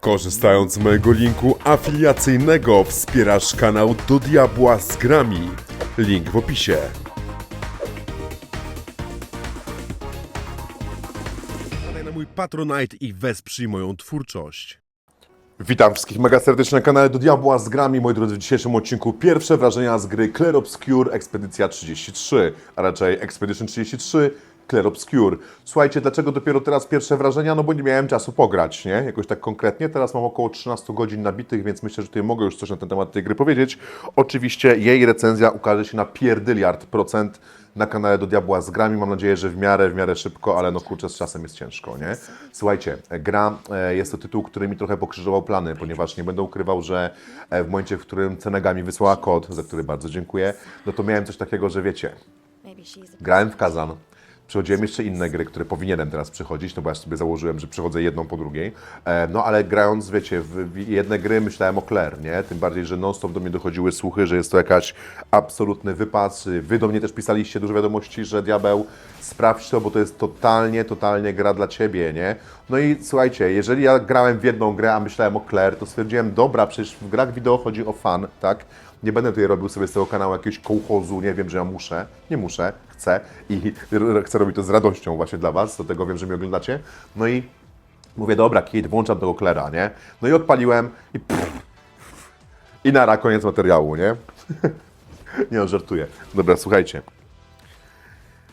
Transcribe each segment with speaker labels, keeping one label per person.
Speaker 1: Korzystając z mojego linku afiliacyjnego wspierasz kanał Do Diabła z Grami. Link w opisie. Wpadaj na mój Patronite i wesprzyj moją twórczość. Witam wszystkich mega serdecznie na kanale Do Diabła z Grami. Moi drodzy, w dzisiejszym odcinku pierwsze wrażenia z gry Clair Obscure Ekspedycja 33, a raczej Expedition 33 Clair Obscure. Słuchajcie, dlaczego dopiero teraz pierwsze wrażenia? No bo nie miałem czasu pograć, nie? Jakoś tak konkretnie. Teraz mam około 13 godzin nabitych, więc myślę, że tutaj mogę już coś na ten temat tej gry powiedzieć. Oczywiście jej recenzja ukaże się na pierdyliard procent na kanale Do Diabła z Grami. Mam nadzieję, że w miarę, w miarę szybko, ale no kurczę, z czasem jest ciężko, nie? Słuchajcie, gra, e, jest to tytuł, który mi trochę pokrzyżował plany, ponieważ nie będę ukrywał, że e, w momencie, w którym Cenega mi wysłała kod, za który bardzo dziękuję, no to miałem coś takiego, że wiecie, grałem w Kazan, Przechodziłem jeszcze inne gry, które powinienem teraz przechodzić, no bo ja sobie założyłem, że przechodzę jedną po drugiej. E, no ale grając, wiecie, w jedne gry myślałem o Claire, nie? Tym bardziej, że non-stop do mnie dochodziły słuchy, że jest to jakaś absolutny wypas. Wy do mnie też pisaliście dużo wiadomości, że diabeł, sprawdź to, bo to jest totalnie, totalnie gra dla Ciebie, nie? No i słuchajcie, jeżeli ja grałem w jedną grę, a myślałem o Claire, to stwierdziłem, dobra, przecież w grach wideo chodzi o fan, tak? Nie będę tutaj robił sobie z tego kanału jakiegoś kołchozu, nie wiem, że ja muszę, nie muszę, chcę i chcę robić to z radością właśnie dla Was, do tego wiem, że mnie oglądacie. No i mówię, dobra, Kate, włączam tego Klera, nie? No i odpaliłem i pff, i nara, koniec materiału, nie? nie, no, żartuję. Dobra, słuchajcie.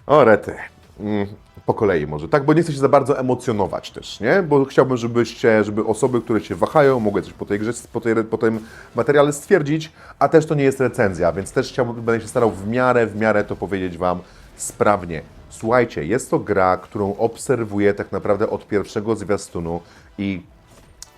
Speaker 1: O, rety. Mm, Po kolei może, tak? Bo nie chcę się za bardzo emocjonować też, nie? Bo chciałbym, żebyście, żeby osoby, które się wahają, mogły coś po tej grze, po, tej, po tym materiale stwierdzić, a też to nie jest recenzja, więc też chciałbym, będę się starał w miarę, w miarę to powiedzieć Wam sprawnie. Słuchajcie, jest to gra, którą obserwuję tak naprawdę od pierwszego zwiastunu i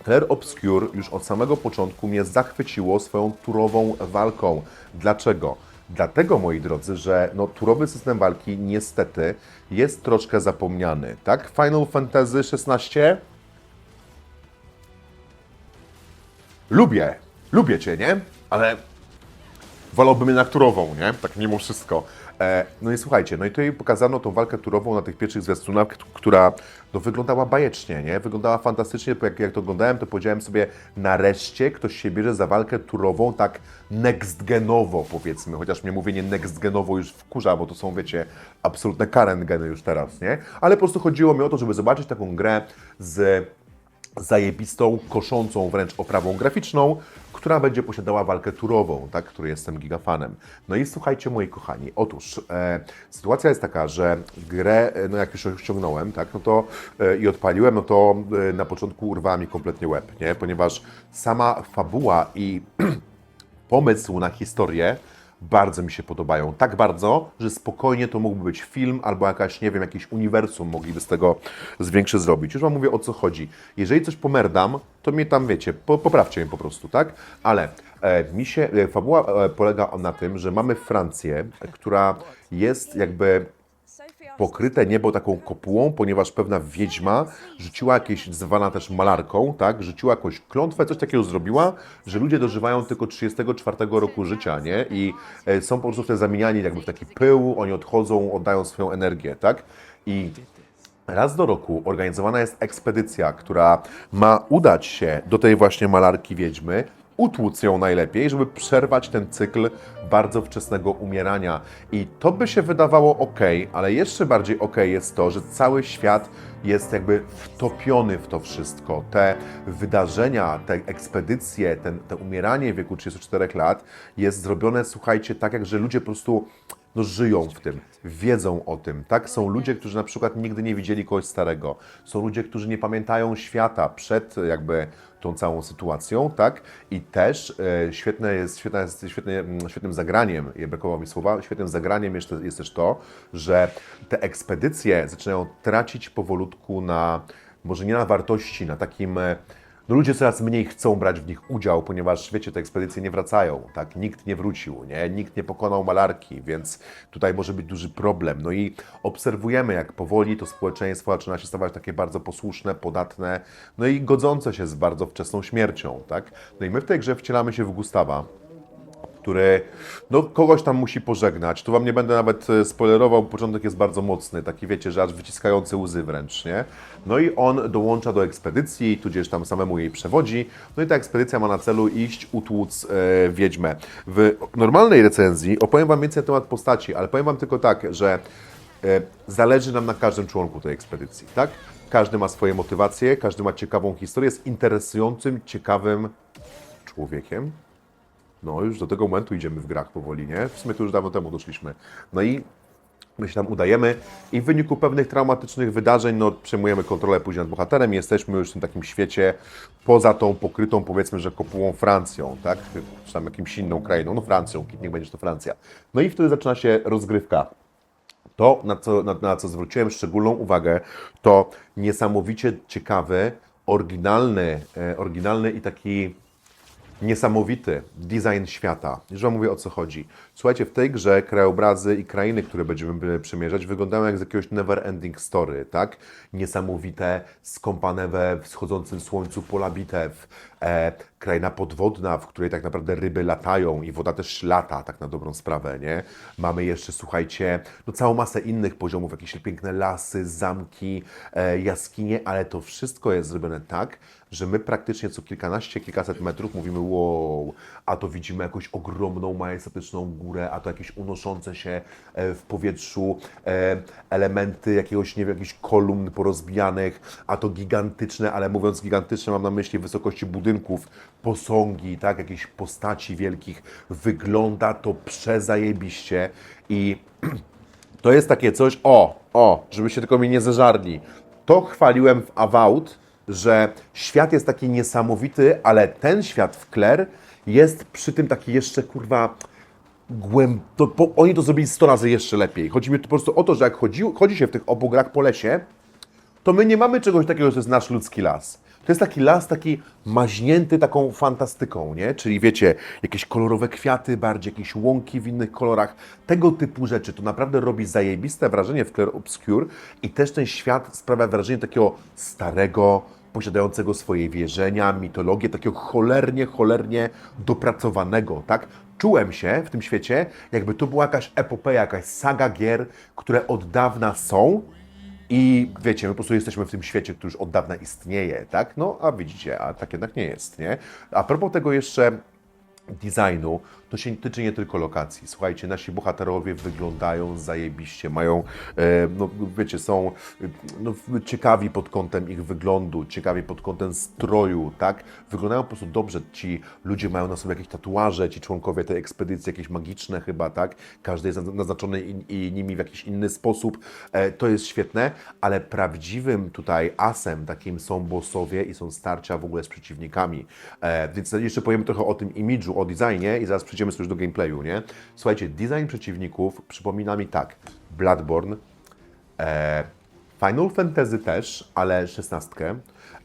Speaker 1: Clair Obscure już od samego początku mnie zachwyciło swoją turową walką. Dlaczego? Dlatego, moi drodzy, że no, turowy system walki niestety jest troszkę zapomniany. Tak? Final Fantasy XVI lubię, lubię Cię, nie? Ale wolałbym jednak turową, nie? Tak mimo wszystko. E, no i słuchajcie, no i tutaj pokazano tą walkę turową na tych pierwszych zwiastunach, która no, wyglądała bajecznie, nie? Wyglądała fantastycznie, jak, jak to oglądałem, to powiedziałem sobie, nareszcie ktoś się bierze za walkę turową tak next genowo, powiedzmy, chociaż mnie mówienie next genowo już wkurza, bo to są, wiecie, absolutne current geny już teraz, nie? Ale po prostu chodziło mi o to, żeby zobaczyć taką grę z zajebistą, koszącą wręcz oprawą graficzną, która będzie posiadała walkę turową, tak, której jestem gigafanem. No i słuchajcie, moi kochani, otóż e, sytuacja jest taka, że grę, e, no jak już ściągnąłem, tak, no to e, i odpaliłem, no to e, na początku urwała mi kompletnie łeb, nie, ponieważ sama fabuła i pomysł na historię bardzo mi się podobają. Tak bardzo, że spokojnie to mógłby być film albo jakaś, nie wiem, jakieś uniwersum mogliby z tego zwiększy zrobić. Już Wam mówię o co chodzi. Jeżeli coś pomerdam, to mnie tam, wiecie, po, poprawcie mnie po prostu, tak? Ale e, mi się, e, fabuła e, polega na tym, że mamy Francję, która jest jakby pokryte niebo taką kopułą, ponieważ pewna wiedźma rzuciła jakieś, zwana też malarką, tak, rzuciła jakąś klątwę, coś takiego zrobiła, że ludzie dożywają tylko 34 roku życia, nie? I e, są po prostu wtedy zamieniani jakby w taki pył, oni odchodzą, oddają swoją energię, tak? I Raz do roku organizowana jest ekspedycja, która ma udać się do tej właśnie malarki wiedźmy, utłuc ją najlepiej, żeby przerwać ten cykl bardzo wczesnego umierania. I to by się wydawało ok, ale jeszcze bardziej ok jest to, że cały świat jest jakby wtopiony w to wszystko. Te wydarzenia, te ekspedycje, ten, te umieranie w wieku 34 lat jest zrobione, słuchajcie, tak jak, że ludzie po prostu no, żyją w tym, wiedzą o tym, tak? Są ludzie, którzy na przykład nigdy nie widzieli kogoś starego. Są ludzie, którzy nie pamiętają świata przed jakby tą całą sytuacją, tak? I też e, świetne jest, świetne jest świetnie, mm, świetnym zagraniem, brakowało mi słowa, świetnym zagraniem jeszcze jest też to, że te ekspedycje zaczynają tracić powolutku na, może nie na wartości, na takim e, no ludzie coraz mniej chcą brać w nich udział, ponieważ wiecie, te ekspedycje nie wracają, tak? Nikt nie wrócił, nie? Nikt nie pokonał malarki, więc tutaj może być duży problem. No i obserwujemy, jak powoli to społeczeństwo zaczyna się stawać takie bardzo posłuszne, podatne, no i godzące się z bardzo wczesną śmiercią, tak? No i my w tej grze wcielamy się w Gustawa, który no, kogoś tam musi pożegnać. Tu Wam nie będę nawet e, spoilerował, początek jest bardzo mocny, taki wiecie, że aż wyciskający łzy wręcz, nie? No i on dołącza do ekspedycji, tudzież tam samemu jej przewodzi. No i ta ekspedycja ma na celu iść utłuc e, wiedźmę. W normalnej recenzji opowiem Wam więcej na temat postaci, ale powiem Wam tylko tak, że e, zależy nam na każdym członku tej ekspedycji, tak? Każdy ma swoje motywacje, każdy ma ciekawą historię, jest interesującym, ciekawym człowiekiem. No, już do tego momentu idziemy w grach powoli, nie? W sumie to już dawno temu doszliśmy. No i my się tam udajemy i w wyniku pewnych traumatycznych wydarzeń, no, przejmujemy kontrolę później nad bohaterem jesteśmy już w tym takim świecie poza tą pokrytą, powiedzmy, że kopułą Francją, tak? Czy tam jakimś inną krainą, no Francją, niech będzie to Francja. No i wtedy zaczyna się rozgrywka. To, na co, na, na co zwróciłem szczególną uwagę, to niesamowicie ciekawy, oryginalny, e, oryginalny i taki niesamowity design świata. Już Wam mówię o co chodzi. Słuchajcie, w tej grze krajobrazy i krainy, które będziemy przemierzać, wyglądają jak z jakiegoś never ending story, tak? Niesamowite, skąpane we wschodzącym słońcu pola bitew, e, kraina podwodna, w której tak naprawdę ryby latają i woda też lata, tak na dobrą sprawę, nie? Mamy jeszcze, słuchajcie, no całą masę innych poziomów, jakieś piękne lasy, zamki, e, jaskinie, ale to wszystko jest zrobione tak, że my praktycznie co kilkanaście, kilkaset metrów mówimy wow, a to widzimy jakąś ogromną, majestatyczną górę, a to jakieś unoszące się e, w powietrzu e, elementy jakiegoś, nie wiem, jakichś kolumn porozbijanych, a to gigantyczne, ale mówiąc gigantyczne mam na myśli wysokości budynków, posągi, tak, jakieś postaci wielkich. Wygląda to przezajebiście i to jest takie coś, o, o, żebyście tylko mnie nie zeżarli. To chwaliłem w Avowed, że świat jest taki niesamowity, ale ten świat w Claire jest przy tym taki jeszcze, kurwa, głęb... Oni to zrobili 100 razy jeszcze lepiej. Chodzi mi po prostu o to, że jak chodzi, chodzi się w tych obu grach po lesie, to my nie mamy czegoś takiego, że to jest nasz ludzki las. To jest taki las taki maźnięty taką fantastyką, nie? Czyli wiecie, jakieś kolorowe kwiaty, bardziej jakieś łąki w innych kolorach, tego typu rzeczy. To naprawdę robi zajebiste wrażenie w Clair Obscure i też ten świat sprawia wrażenie takiego starego, posiadającego swoje wierzenia, mitologię, takiego cholernie, cholernie dopracowanego, tak? Czułem się w tym świecie, jakby to była jakaś epopeja, jakaś saga gier, które od dawna są, i wiecie, my po prostu jesteśmy w tym świecie, który już od dawna istnieje, tak? No, a widzicie, a tak jednak nie jest, nie? A propos tego jeszcze designu, to się tyczy nie tylko lokacji. Słuchajcie, nasi bohaterowie wyglądają zajebiście, mają, e, no wiecie, są e, no, ciekawi pod kątem ich wyglądu, ciekawi pod kątem stroju, tak? Wyglądają po prostu dobrze. Ci ludzie mają na sobie jakieś tatuaże, ci członkowie tej ekspedycji, jakieś magiczne chyba, tak? Każdy jest naznaczony i, nimi w jakiś inny sposób. E, to jest świetne, ale prawdziwym tutaj asem takim są bossowie i są starcia w ogóle z przeciwnikami. Więc jeszcze powiemy trochę o tym imidżu, o designie i zaraz przejdziemy sobie już do gameplayu, nie? Słuchajcie, design przeciwników przypomina mi tak, Bloodborne, e, Final Fantasy też, ale szesnastkę,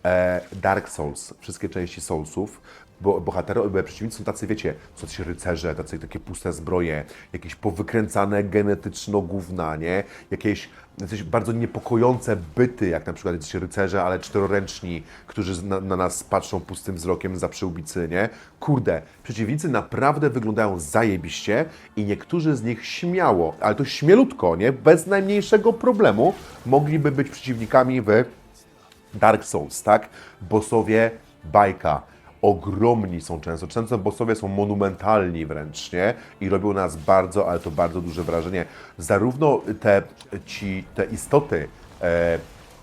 Speaker 1: e, Dark Souls, wszystkie części Soulsów, bo bohaterowie, przeciwnicy są tacy, wiecie, są tacy rycerze, tacy takie puste zbroje, jakieś powykręcane genetyczno gówna, nie? Jakieś jakieś bardzo niepokojące byty, jak na przykład jacyś rycerze, ale czteroręczni, którzy na, na nas patrzą pustym wzrokiem za przyłbicy, nie? Kurde, przeciwnicy naprawdę wyglądają zajebiście i niektórzy z nich śmiało, ale to śmielutko, nie? Bez najmniejszego problemu mogliby być przeciwnikami w Dark Souls, tak? Bossowie bajka. Ogromni są często. Często bossowie są monumentalni wręcz, nie? I robią na nas bardzo, ale to bardzo duże wrażenie. Zarówno te, ci, te istoty e,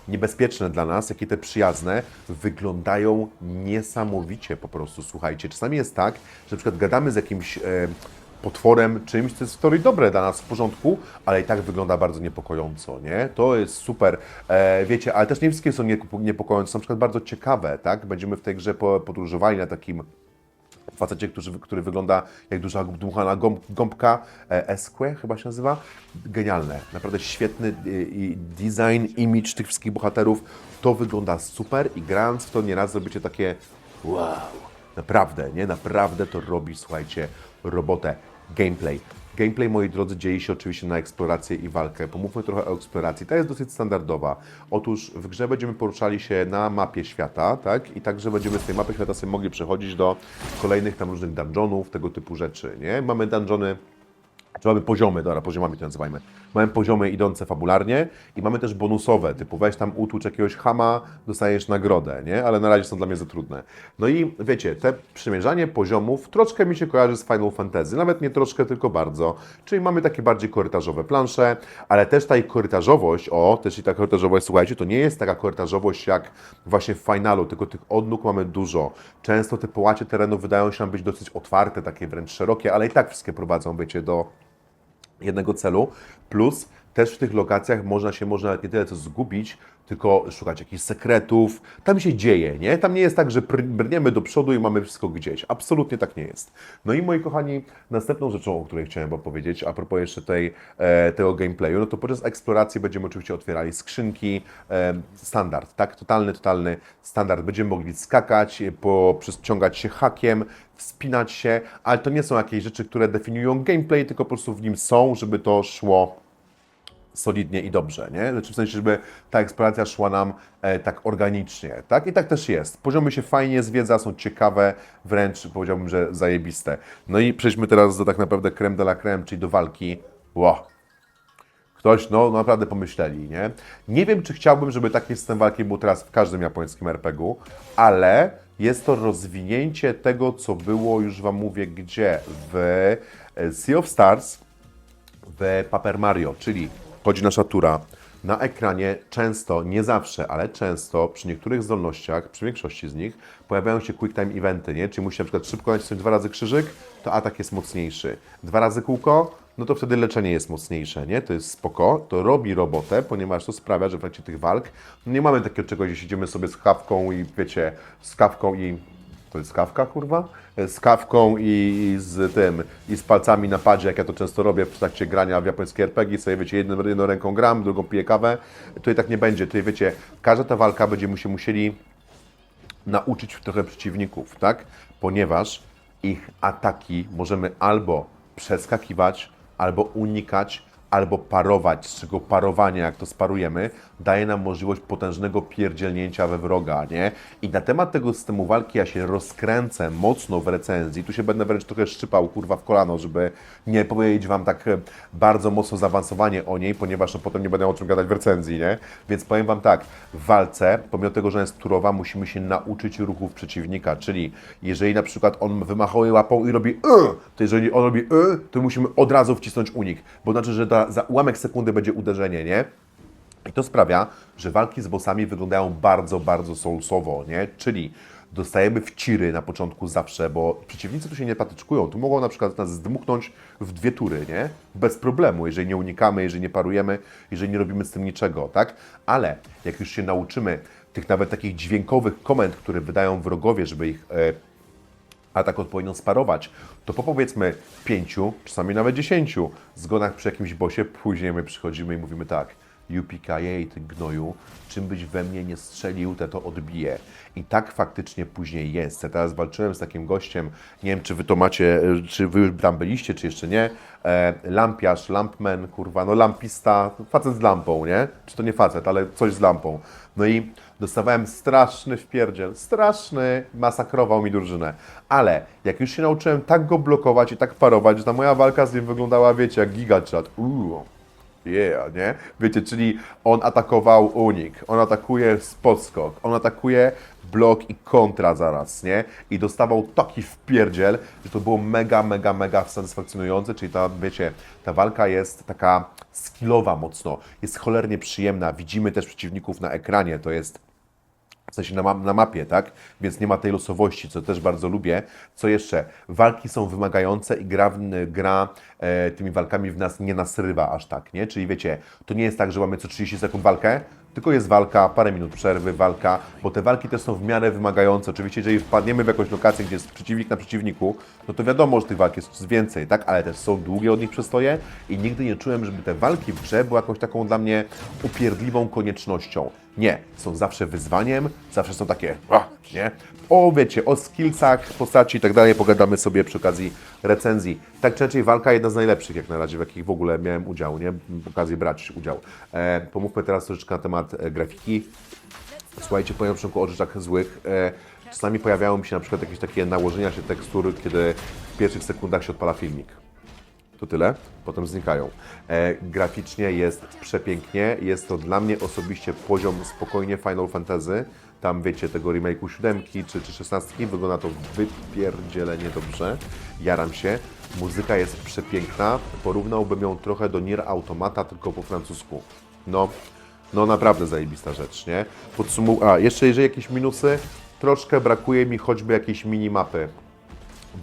Speaker 1: niebezpieczne dla nas, jak i te przyjazne, wyglądają niesamowicie po prostu, słuchajcie. Czasami jest tak, że na przykład gadamy z jakimś... E, potworem, czymś, co jest w teorii dobre dla nas w porządku, ale i tak wygląda bardzo niepokojąco, nie? To jest super, e, wiecie, ale też nie wszystkie są niepo- niepokojące, na przykład bardzo ciekawe, tak? Będziemy w tej grze po- podróżowali na takim facecie, który, który wygląda jak duża dmuchana gąb, gąbka, e, Esque chyba się nazywa. Genialne, naprawdę świetny e, design, image tych wszystkich bohaterów. To wygląda super i grając w to nieraz zrobicie takie wow, naprawdę, nie? Naprawdę to robi, słuchajcie, robotę. Gameplay. Gameplay, moi drodzy, dzieje się oczywiście na eksplorację i walkę. Pomówmy trochę o eksploracji. Ta jest dosyć standardowa. Otóż w grze będziemy poruszali się na mapie świata, tak? I także będziemy z tej mapy świata sobie mogli przechodzić do kolejnych tam różnych dungeonów, tego typu rzeczy, nie? Mamy dungeony czy mamy poziomy, dobra, poziomami to nazywajmy. Mamy poziomy idące fabularnie i mamy też bonusowe, typu weź tam utłucz jakiegoś hama, dostajesz nagrodę, nie? Ale na razie są dla mnie za trudne. No i wiecie, te przymierzanie poziomów troszkę mi się kojarzy z Final Fantasy, nawet nie troszkę, tylko bardzo. Czyli mamy takie bardziej korytarzowe plansze, ale też ta korytarzowość, o, też i ta korytarzowość, słuchajcie, to nie jest taka korytarzowość jak właśnie w Finalu, tylko tych odnóg mamy dużo. Często te połacie terenu wydają się nam być dosyć otwarte, takie wręcz szerokie, ale i tak wszystkie prowadzą, wiecie, do jednego celu, plus też w tych lokacjach można się może nie tyle co zgubić, tylko szukać jakichś sekretów. Tam się dzieje, nie? Tam nie jest tak, że brniemy do przodu i mamy wszystko gdzieś. Absolutnie tak nie jest. No i moi kochani, następną rzeczą, o której chciałem Wam powiedzieć, a propos jeszcze tej, e, tego gameplayu, no to podczas eksploracji będziemy oczywiście otwierali skrzynki, e, standard, tak? Totalny, totalny standard. Będziemy mogli skakać, e, po, przyciągać się hakiem, wspinać się, ale to nie są jakieś rzeczy, które definiują gameplay, tylko po prostu w nim są, żeby to szło solidnie i dobrze, nie? Znaczy w sensie, żeby ta eksploracja szła nam e, tak organicznie, tak? I tak też jest. Poziomy się fajnie zwiedza, są ciekawe, wręcz powiedziałbym, że zajebiste. No i przejdźmy teraz do tak naprawdę creme de la creme, czyli do walki. Wow. Ktoś, no naprawdę pomyśleli, nie? Nie wiem, czy chciałbym, żeby taki system walki był teraz w każdym japońskim RPG-u, ale jest to rozwinięcie tego, co było, już Wam mówię, gdzie? W e, Sea of Stars, w Paper Mario, czyli chodzi nasza tura. Na ekranie często, nie zawsze, ale często przy niektórych zdolnościach, przy większości z nich, pojawiają się quick time eventy, nie? Czyli musisz na przykład szybko nacisnąć dwa razy krzyżyk, to atak jest mocniejszy. Dwa razy kółko, no to wtedy leczenie jest mocniejsze, nie? To jest spoko, to robi robotę, ponieważ to sprawia, że w trakcie tych walk no nie mamy takiego czegoś, że siedzimy sobie z kawką i wiecie, z kawką i to jest kawka, kurwa? Z kawką i, i z tym, i z palcami na padzie, jak ja to często robię w trakcie grania w japońskie RPG, sobie wiecie, jedną, jedną ręką gram, drugą piję kawę. Tutaj tak nie będzie. Tutaj wiecie, każda ta walka będziemy się musieli nauczyć trochę przeciwników, tak? Ponieważ ich ataki możemy albo przeskakiwać, albo unikać, albo parować, z czego parowanie, jak to sparujemy, daje nam możliwość potężnego pierdzielnięcia we wroga, nie? I na temat tego systemu walki ja się rozkręcę mocno w recenzji, tu się będę wręcz trochę szczypał, kurwa, w kolano, żeby nie powiedzieć Wam tak e, bardzo mocno zaawansowanie o niej, ponieważ no, potem nie będę o czym gadać w recenzji, nie? Więc powiem Wam tak, w walce, pomimo tego, że jest turowa, musimy się nauczyć ruchów przeciwnika, czyli jeżeli na przykład on wymachuje łapą i robi y, to jeżeli on robi y, to musimy od razu wcisnąć unik, bo znaczy, że ta, za ułamek sekundy będzie uderzenie, nie? I to sprawia, że walki z bossami wyglądają bardzo, bardzo soulsowo, nie? Czyli dostajemy wciry na początku zawsze, bo przeciwnicy tu się nie patyczkują. Tu mogą na przykład nas zdmuchnąć w dwie tury, nie? Bez problemu, jeżeli nie unikamy, jeżeli nie parujemy, jeżeli nie robimy z tym niczego, tak? Ale jak już się nauczymy tych nawet takich dźwiękowych komend, które wydają wrogowie, żeby ich e, atak odpowiednio sparować, to po powiedzmy pięciu, czasami nawet dziesięciu zgonach przy jakimś bosie, później my przychodzimy i mówimy tak, UPKJ, ty gnoju, czym byś we mnie nie strzelił, te to odbije. I tak faktycznie później jest. Ja teraz walczyłem z takim gościem, nie wiem, czy wy to macie, czy wy już tam byliście, czy jeszcze nie, e, lampiarz, lampman, kurwa, no lampista, facet z lampą, nie? Czy to nie facet, ale coś z lampą. No i dostawałem straszny wpierdziel, straszny, masakrował mi drużynę. Ale jak już się nauczyłem tak go blokować i tak parować, że ta moja walka z nim wyglądała, wiecie, jak gigachat. Uuu, yeah, nie? Wiecie, czyli on atakował unik, on atakuje podskok, on atakuje blok i kontra zaraz, nie? I dostawał taki wpierdziel, że to było mega, mega, mega satysfakcjonujące, czyli ta, wiecie, ta walka jest taka skillowa mocno, jest cholernie przyjemna, widzimy też przeciwników na ekranie, to jest w sensie na, na mapie, tak? Więc nie ma tej losowości, co też bardzo lubię. Co jeszcze? Walki są wymagające i gra, gra e, tymi walkami w nas nie nasrywa aż tak, nie? Czyli wiecie, to nie jest tak, że mamy co 30 sekund walkę, tylko jest walka, parę minut przerwy, walka, bo te walki też są w miarę wymagające. Oczywiście, jeżeli wpadniemy w jakąś lokację, gdzie jest przeciwnik na przeciwniku, no to wiadomo, że tych walk jest więcej, tak? Ale też są długie od nich przestoje i nigdy nie czułem, żeby te walki w grze były jakąś taką dla mnie upierdliwą koniecznością. Nie, są zawsze wyzwaniem, zawsze są takie, a, nie? O, wiecie, o skillsach postaci i tak dalej pogadamy sobie przy okazji recenzji. Tak czy inaczej, walka jedna z najlepszych jak na razie, w jakich w ogóle miałem udział, nie? Okazję brać udział. E, pomówmy teraz troszeczkę na temat e, grafiki. Słuchajcie, powiem na o rzeczach złych. E, czasami pojawiają się na przykład jakieś takie nałożenia się tekstur, kiedy w pierwszych sekundach się odpala filmik. To tyle, potem znikają. E, graficznie jest przepięknie, jest to dla mnie osobiście poziom spokojnie Final Fantasy. Tam wiecie, tego remake'u 7 czy, czy 16 wygląda to wypierdzielenie dobrze. Jaram się. Muzyka jest przepiękna. Porównałbym ją trochę do Nier Automata, tylko po francusku. No, no naprawdę zajebista rzecz, nie? Podsumu... A, jeszcze jeżeli jakieś minusy, troszkę brakuje mi choćby jakiejś minimapy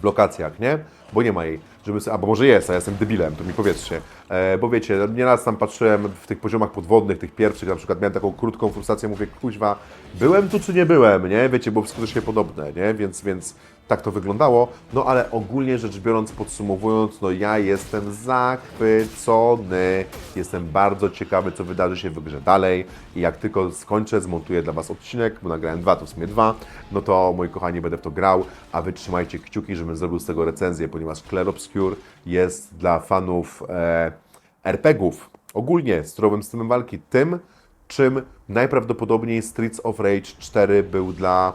Speaker 1: w lokacjach, nie? Bo nie ma jej. Żeby, sobie- albo może jest, a ja jestem debilem, to mi powiedzcie. E, bo wiecie, nieraz tam patrzyłem w tych poziomach podwodnych, tych pierwszych, na przykład miałem taką krótką frustrację, mówię, kuźwa, byłem tu czy nie byłem, nie? Wiecie, bo wszystko się podobne, nie? Więc, więc tak to wyglądało. No ale ogólnie rzecz biorąc, podsumowując, no ja jestem zachwycony. Jestem bardzo ciekawy, co wydarzy się w grze dalej. I jak tylko skończę, zmontuję dla Was odcinek, bo nagrałem dwa, to w sumie dwa, no to moi kochani, będę w to grał, a Wy trzymajcie kciuki, żebym zrobił z tego recenzję, ponieważ Clair Obscure jest dla fanów e, RPGów, ogólnie strojowym systemem walki, tym, czym najprawdopodobniej Streets of Rage 4 był dla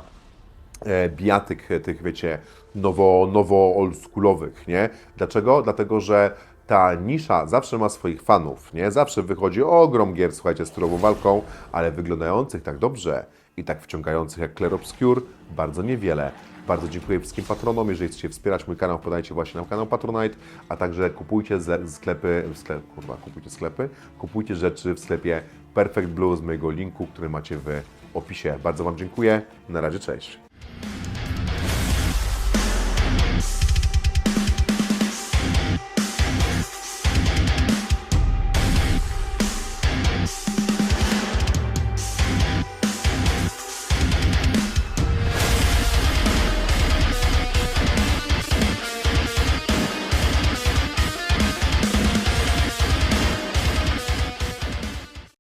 Speaker 1: bijatyk e, tych, wiecie, nowo, nowo oldschoolowych, nie? Dlaczego? Dlatego, że ta nisza zawsze ma swoich fanów, nie? Zawsze wychodzi ogrom gier, słuchajcie, z turową walką, ale wyglądających tak dobrze i tak wciągających jak Clair Obscure bardzo niewiele. Bardzo dziękuję wszystkim patronom. Jeżeli chcecie wspierać mój kanał, podajcie właśnie na kanał Patronite, a także kupujcie sklepy, sklep, kurwa, kupujcie sklepy, kupujcie rzeczy w sklepie Perfect Blue z mojego linku, który macie w opisie. Bardzo Wam dziękuję. Na razie, cześć.